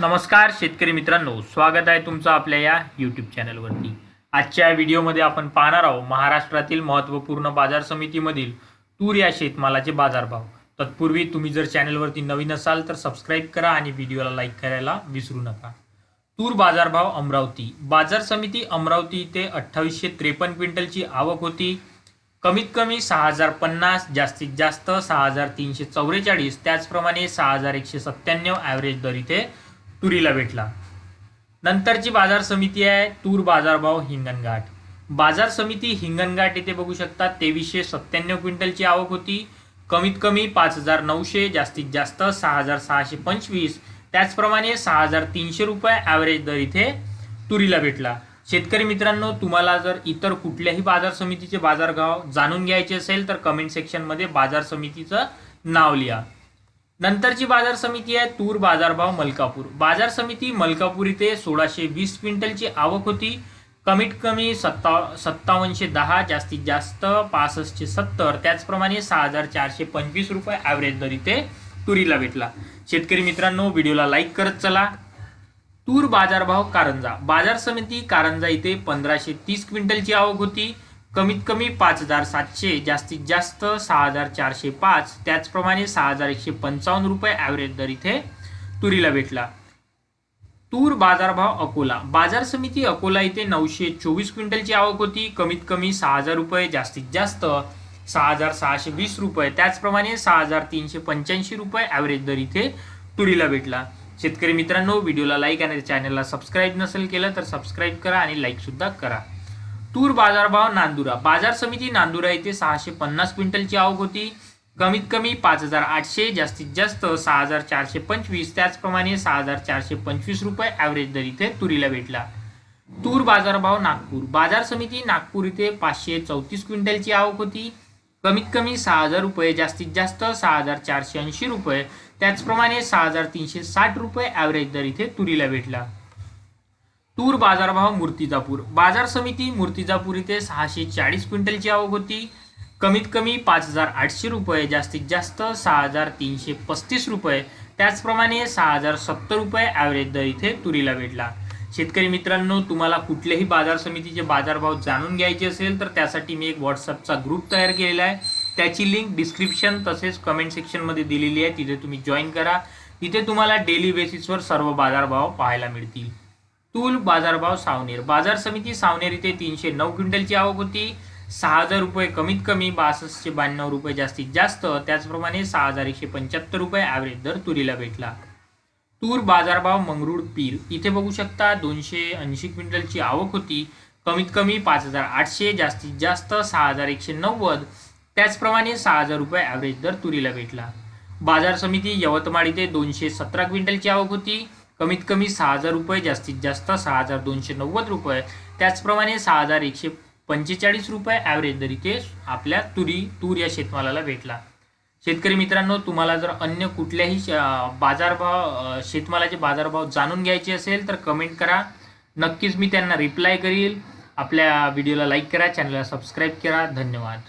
नमस्कार शेतकरी मित्रांनो स्वागत आहे तुमचं आपल्या या यूट्यूब चॅनलवरती आजच्या व्हिडिओमध्ये आपण पाहणार आहोत महाराष्ट्रातील महत्त्वपूर्ण बाजार समितीमधील तूर या शेतमालाचे बाजारभाव. तत्पूर्वी तुम्ही जर चॅनलवरती नवीन असाल तर सबस्क्राईब करा आणि व्हिडिओला लाईक करायला विसरू नका. तूर बाजारभाव अमरावती. बाजार समिती अमरावती इथे अठ्ठावीसशे त्रेपन्न क्विंटलची आवक होती. कमीत कमी सहा हजार पन्नास जास्तीत जास्त सहा हजार तीनशे चौवेचाळीस त्याचप्रमाणे सहा हजार एकशे सत्त्याण्णव ॲव्हरेज दर इथे तुरीला भेटला. नंतरची बाजार समिती आहे तूर बाजारभाव हिंगणघाट बाजार समिती हिंगणघाट येथे बघू शकता तेवीसशे सत्त्याण्णव क्विंटलची आवक होती. कमीत कमी पाच हजार नऊशे जास्तीत जास्त सहा हजार सहाशे पंचवीस. त्याचप्रमाणे सहा हजार तीनशे रुपये ॲव्हरेज दर इथे तुरीला भेटला. शेतकरी मित्रांनो तुम्हाला जर इतर कुठल्याही बाजार समितीचे बाजारभाव जाणून घ्यायचे असेल तर कमेंट सेक्शनमध्ये बाजार समितीचं नाव लिहा. नंतरची बाजार समिती आहे तूर बाजारभाव मलकापूर. बाजार समिती मलकापूर इथे सोळाशे वीस क्विंटलची आवक होती. कमीत कमी सत्ता सत्तावनशे दहा जास्तीत जास्त पासष्टशे सत्तर त्याचप्रमाणे सहा हजार चारशे पंचवीस रुपये ॲव्हरेज दर इथे तुरीला भेटला. शेतकरी मित्रांनो व्हिडिओला लाईक करत चला. तूर बाजारभाव कारंजा. बाजार समिती कारंजा इथे पंधराशे तीस क्विंटलची आवक होती. कमीत कमी पाच हजार सातशे जास्तीत जास्त सहा हजार चारशे पाच त्याचप्रमाणे सहा हजार एकशे पंचावन्न रुपये ॲव्हरेज दर इथे तुरीला भेटला. तूर बाजारभाव अकोला. बाजार समिती अकोला इथे नऊशे चोवीस क्विंटलची आवक होती. कमीत कमी सहा हजार रुपये जास्तीत जास्त सहा हजार सहाशे वीस रुपये त्याचप्रमाणे सहा हजार तीनशे पंच्याऐंशी रुपये ॲव्हरेज दर इथे तुरीला भेटला. शेतकरी मित्रांनो व्हिडिओला लाईक आणि चॅनलला सबस्क्राईब नसेल केलं तर सबस्क्राईब करा आणि लाईकसुद्धा करा. तूर बाजारभाव नांदुरा. बाजार समिती नांदुरा येथे सहाशे पन्नास क्विंटलची आवक होती. कमीत कमी पाच हजार आठशे जास्तीत जास्त सहा हजार चारशे पंचवीस त्याचप्रमाणे सहा हजार चारशे पंचवीस रुपये ॲव्हरेज दर इथे तुरीला भेटला. तूर बाजारभाव नागपूर. बाजार समिती नागपूर इथे पाचशे चौतीस क्विंटलची आवक होती. कमीत कमी सहा हजार रुपये जास्तीत जास्त सहा हजार चारशे ऐंशी रुपये त्याचप्रमाणे सहा हजार तीनशे साठ रुपये ॲव्हरेज दर इथे तुरीला भेटला. तूर बाजारभाव मूर्तिजापूर. बाजार समिती मूर्तिजापूर इथे सहाशे चाळीस क्विंटलची आवक होती. कमीत कमी पाच हजार आठशे रुपये जास्तीत जास्त सहा हजार तीनशे पस्तीस रुपये. त्याचप्रमाणे सहा हजार सत्तर रुपये ॲव्हरेज दर इथे तुरीला भेटला. शेतकरी मित्रांनो तुम्हाला कुठल्याही बाजार समितीचे बाजारभाव जाणून घ्यायचे असेल तर त्यासाठी मी एक व्हॉट्सअपचा ग्रुप तयार केलेला आहे. त्याची लिंक डिस्क्रिप्शन तसेच कमेंट सेक्शनमध्ये दिलेली आहे. तिथे तुम्ही जॉईन करा. तिथे तुम्हाला डेली बेसिसवर सर्व बाजारभाव पाहायला मिळतील. तूल बाजारभाव सावनेर. बाजार समिती सावनेर इथे तीनशे नऊ क्विंटलची आवक होती. सहा हजार रुपये कमीत कमी बासष्टशे ब्याण्णव रुपये जास्तीत जास्त. त्याचप्रमाणे सहा हजार एकशे पंच्याहत्तर रुपये ॲव्हरेज दर तुरीला भेटला. तूर बाजारभाव मंगरूळ पीर इथे बघू शकता दोनशे ऐंशी क्विंटलची आवक होती. कमीत कमी पाच हजार आठशे जास्तीत जास्त सहा हजार एकशे नव्वद. त्याचप्रमाणे सहा हजार रुपये ॲव्हरेज दर तुरीला भेटला. बाजार समिती यवतमाळ इथे दोनशे सतरा क्विंटलची आवक होती. कमीत कमी सहा हजार रुपये जास्तीत जास्त सहा हजार दोनशे नव्वद रुपये. त्याचप्रमाणे सहा हजार एकशे पंचेचाळीस रुपये ॲव्हरेज दर इथे आपल्या तुरी तूर या शेतमालाला भेटला. शेतकरी मित्रांनो तुम्हाला जर अन्य कुठल्याही श- बाजारभाव शेतमालाचे बाजारभाव जाणून घ्यायचे असेल तर कमेंट करा. नक्कीच मी त्यांना रिप्लाय करील. आपल्या व्हिडिओला लाईक करा चॅनलला सबस्क्राईब करा. धन्यवाद.